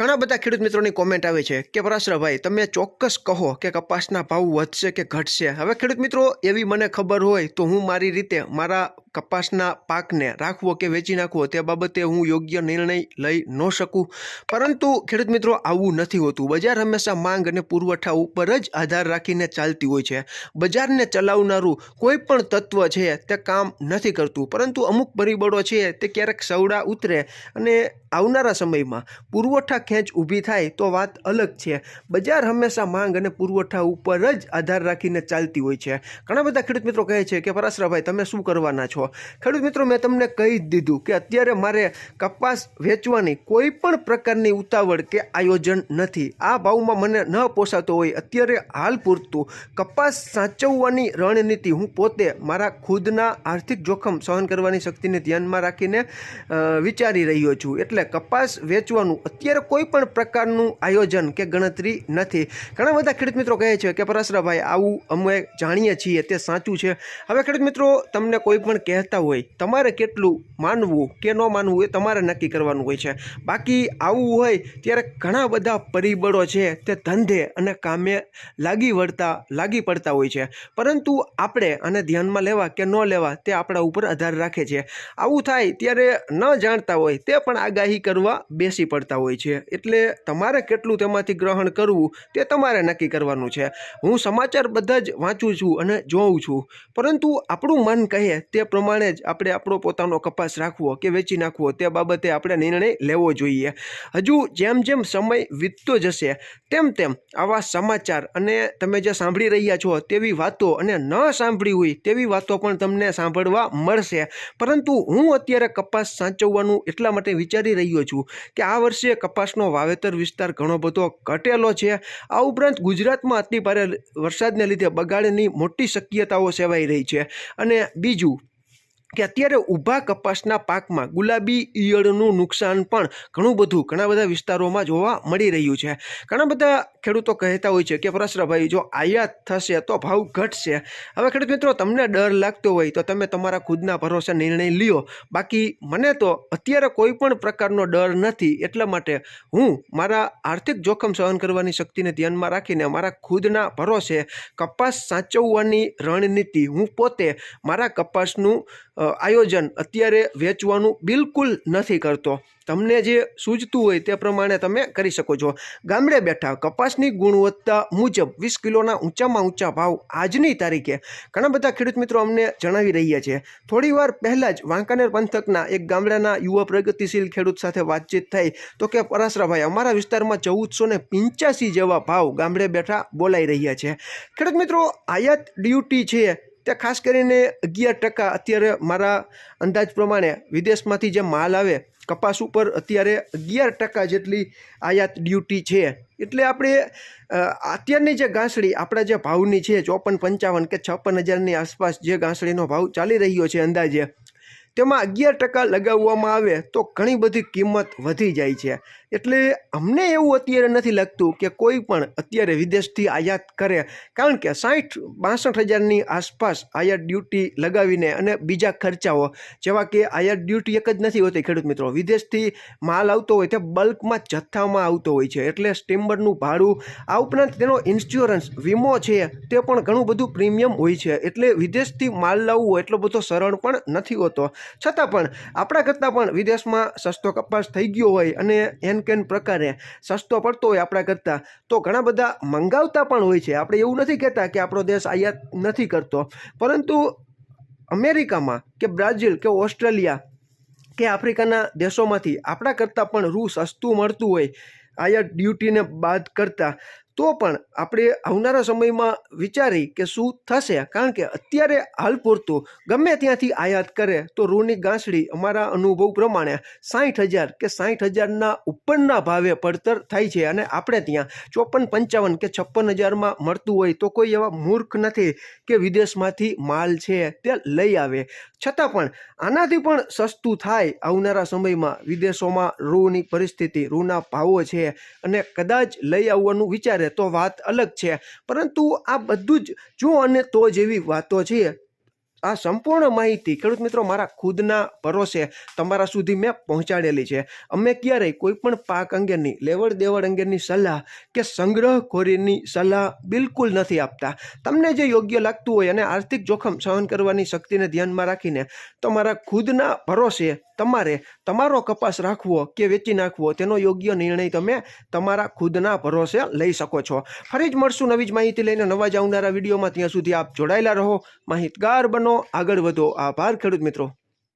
ઘણા બધા ખેડૂત મિત્રોની કોમેન્ટ આવે છે કે પરાશરાભાઈ તમે ચોક્કસ કહો કે કપાસના ભાવ વધશે કે ઘટશે? હવે ખેડૂત મિત્રો, એવી મને ખબર હોય તો હું મારી રીતે મારા કપાસના પાકને રાખવો કે વેચી નાખવો તે બાબતે હું યોગ્ય નિર્ણય લઈ ન શકું. પરંતુ ખેડૂત મિત્રો, આવું નથી હોતું. બજાર હંમેશા માંગ અને પુરવઠા ઉપર જ આધાર રાખીને ચાલતી હોય છે. બજારને ચલાવનારું કોઈ પણ તત્વ છે તે કામ નથી કરતું. પરંતુ અમુક પરિબળો છે તે ક્યારેક સવડા ઉતરે અને આવનારા સમયમાં પુરવઠા ખેંચ ઊભી થાય તો વાત અલગ છે. બજાર હંમેશા માંગ અને પુરવઠા ઉપર જ આધાર રાખીને ચાલતી હોય છે. ઘણા બધા ખેડૂત મિત્રો કહે છે કે પરાશરાભાઈ તમે શું કરવાના છો? ખેડૂત મિત્રો, મેં તમને કહી જ દીધું કે અત્યારે મારે કપાસ વેચવાની કોઈ પણ પ્રકારની ઉતાવળ કે આયોજન નથી. આ ભાવમાં મને ન પોસાતો હોય. અત્યારે હાલ પૂરતું કપાસ સાચવવાની રણનીતિ હું પોતે મારા ખુદના આર્થિક જોખમ સહન કરવાની શક્તિને ધ્યાનમાં રાખીને વિચારી રહ્યો છું. એટલે કપાસ વેચવાનું અત્યારે કોઈ પણ પ્રકારનું આયોજન કે ગણતરી નથી. ઘણા બધા ખેડૂત મિત્રો કહે છે કે પરસરાભાઈ આવું અમે જાણીએ છીએ, તે સાચું છે. હવે ખેડૂત મિત્રો, તમને કોઈ પણ કહેતા હોય, તમારે કેટલું માનવું કે ન માનવું એ તમારે નક્કી કરવાનું હોય છે. બાકી આવું હોય ત્યારે ઘણા બધા પરિબળો છે તે ધંધે અને કામે લાગી વળતા, લાગી પડતા હોય છે. પરંતુ આપણે આને ધ્યાનમાં લેવા કે ન લેવા તે આપણા ઉપર આધાર રાખે છે. આવું થાય ત્યારે ન જાણતા હોય તે પણ આગાહી કરવા બેસી પડતા હોય છે. એટલે તમારે કેટલું તેમાંથી ગ્રહણ કરવું તે તમારે નક્કી કરવાનું છે. હું સમાચાર બધા જ વાંચું છું અને જોઉં છું. પરંતુ આપણું મન કહે તે પ્રમાણે જ આપણે આપણો પોતાનો કપાસ રાખવો કે વેચી નાખવો તે બાબતે આપણે નિર્ણય લેવો જોઈએ. હજુ જેમ જેમ સમય વીતતો જશે, તેમ તેમ આવા સમાચાર અને તમે જે સાંભળી રહ્યા છો તેવી વાતો અને ન સાંભળી હોય તેવી વાતો પણ તમને સાંભળવા મળશે. પરંતુ હું અત્યારે કપાસ સાચવવાનું એટલા માટે વિચારી રહ્યો છું કે આ વર્ષે કપાસનો વાવેતર વિસ્તાર ઘણો બધો ઘટેલો છે. આ ઉપરાંત ગુજરાતમાં અતિ ભારે વરસાદને લીધે બગાડની મોટી શક્યતાઓ સેવાઈ રહી છે. અને બીજું કે અત્યારે ઊભા કપાસના પાકમાં ગુલાબી ઈયળનું નુકસાન પણ ઘણું બધું ઘણા બધા વિસ્તારોમાં જોવા મળી રહ્યું છે. ઘણા બધા ખેડૂતો કહેતા હોય છે કે પરાશરાભાઈ જો આયાત થશે તો ભાવ ઘટશે. હવે ખેડૂત મિત્રો, તમને ડર લાગતો હોય તો તમે તમારા ખુદના ભરોસે નિર્ણય લ્યો. બાકી મને તો અત્યારે કોઈ પણ પ્રકારનો ડર નથી, એટલા માટે હું મારા આર્થિક જોખમ સહન કરવાની શક્તિને ધ્યાનમાં રાખીને મારા ખુદના ભરોસે કપાસ સાચવવાની રણનીતિ હું પોતે મારા કપાસનું આયોજન અત્યારે વેચવાનું બિલકુલ નથી કરતો. તમને જે સૂઝતું હોય તે પ્રમાણે તમે કરી શકો છો. ગામડે બેઠા કપાસની ગુણવત્તા મુજબ વીસ કિલોના ઊંચામાં ઊંચા ભાવ આજની તારીખે. ઘણા બધા ખેડૂત મિત્રો અમને જણાવી રહ્યા છે. થોડી વાર પહેલાં જ વાંકાનેર પંથકના એક ગામડાના યુવા પ્રગતિશીલ ખેડૂત સાથે વાતચીત થઈ. તો કે, પરાશરાભાઈ, અમારા વિસ્તારમાં ચૌદસો ને પંચ્યાસી જેવા ભાવ ગામડે બેઠા બોલાઈ રહ્યા છે. ખેડૂત મિત્રો, આયાત ડ્યુટી છે. તે ખાસ કરીને અગિયાર ટકા અત્યારે મારા અંદાજ પ્રમાણે વિદેશમાંથી જે માલ આવે, કપાસ ઉપર અત્યારે અગિયાર ટકા જેટલી આયાત ડ્યુટી છે. એટલે આપણે અત્યારની જે ઘાસડી, આપણા જે ભાવની છે ચોપન પંચાવન કે છપ્પન હજારની આસપાસ જે ઘાસડીનો ભાવ ચાલી રહ્યો છે અંદાજે તેમાં અગિયાર ટકા લગાવવામાં આવે તો ઘણી બધી કિંમત વધી જાય છે. એટલે અમને એવું અત્યારે નથી લાગતું કે કોઈ પણ અત્યારે વિદેશથી આયાત કરે. કારણ કે સાઠ, બાસઠ હજારની આસપાસ આયાત ડ્યુટી લગાવીને અને બીજા ખર્ચાઓ, જેવા કે આયાત ડ્યુટી એક જ નથી હોતી ખેડૂત મિત્રો. વિદેશથી માલ આવતો હોય તે બલ્કમાં જથ્થામાં આવતો હોય છે. એટલે સ્ટીમ્બરનું ભાડું, આ ઉપરાંત તેનો ઇન્સ્યોરન્સ, વીમો છે તે પણ ઘણું બધું પ્રીમિયમ હોય છે. એટલે વિદેશથી માલ લાવવો એટલો બધો સરળ પણ નથી હોતો. છતાં પણ આપણા કરતાં પણ વિદેશમાં સસ્તો કપાસ થઈ ગયો હોય અને એન કેન પ્રકારે સસ્તો પડતો હોય આપણા કરતાં, તો ઘણા બધા મંગાવતા પણ હોય છે. આપણે એવું નથી કહેતા કે આપણો દેશ આયાત નથી કરતો. પરંતુ અમેરિકામાં કે બ્રાઝિલ કે ઓસ્ટ્રેલિયા કે આફ્રિકાના દેશોમાંથી આપણા કરતાં પણ રૂ સસ્તું મળતું હોય, આયાત ડ્યુટીને બાદ કરતાં તો પણ આપણે આવનારા સમયમાં વિચારી કે શું થશે? કારણ કે અત્યારે હાલ પૂરતું. ગમે ત્યાંથી આયાત કરે તો રૂની ગાંસડી અમારા અનુભવ પ્રમાણે સાઠ હજાર કે સાઠ હજારના ઉપરના ભાવે પડતર થાય છે અને આપણે ત્યાં ચોપન પંચાવન કે છપ્પન હજારમાં મળતું હોય તો કોઈ એવા મૂર્ખ નથી કે વિદેશમાંથી માલ છે તે લઈ આવે. છતાં પણ આનાથી પણ સસ્તું થાય આવનારા સમયમાં વિદેશોમાં રૂની પરિસ્થિતિ, રૂના ભાવો છે અને કદાચ લઈ આવવાનું વિચારે તો વાત અલગ છે. પરંતુ આ બધું જ જો અને તો જેવી વાતો છે, આ સંપૂર્ણ માહિતી ખેડૂત મિત્રો મારા ખુદના ભરોસે તમારા સુધી મેં પહોંચાડેલી છે. અમે ક્યારેય કોઈપણ પાક અંગેની, લેવડ દેવડ અંગેની સલાહ કે સંગ્રહખોરીની સલાહ બિલકુલ નથી આપતા. તમને જે યોગ્ય લાગતું હોય અને આર્થિક જોખમ સહન કરવાની શક્તિને ધ્યાનમાં રાખીને તમારા ખુદના ભરોસે તમારે તમારો કપાસ રાખવો કે વેચી નાખવો, તેનો યોગ્ય નિર્ણય તમે તમારા ખુદના ભરોસે લઈ શકો છો. ફરી જ મળશું નવી જ માહિતી લઈને નવા જ આવનારા વિડીયોમાં. ત્યાં સુધી આપ જોડાયેલા રહો. માહિતગાર બનો. આગળ વધો. આભાર ખેડૂત મિત્રો.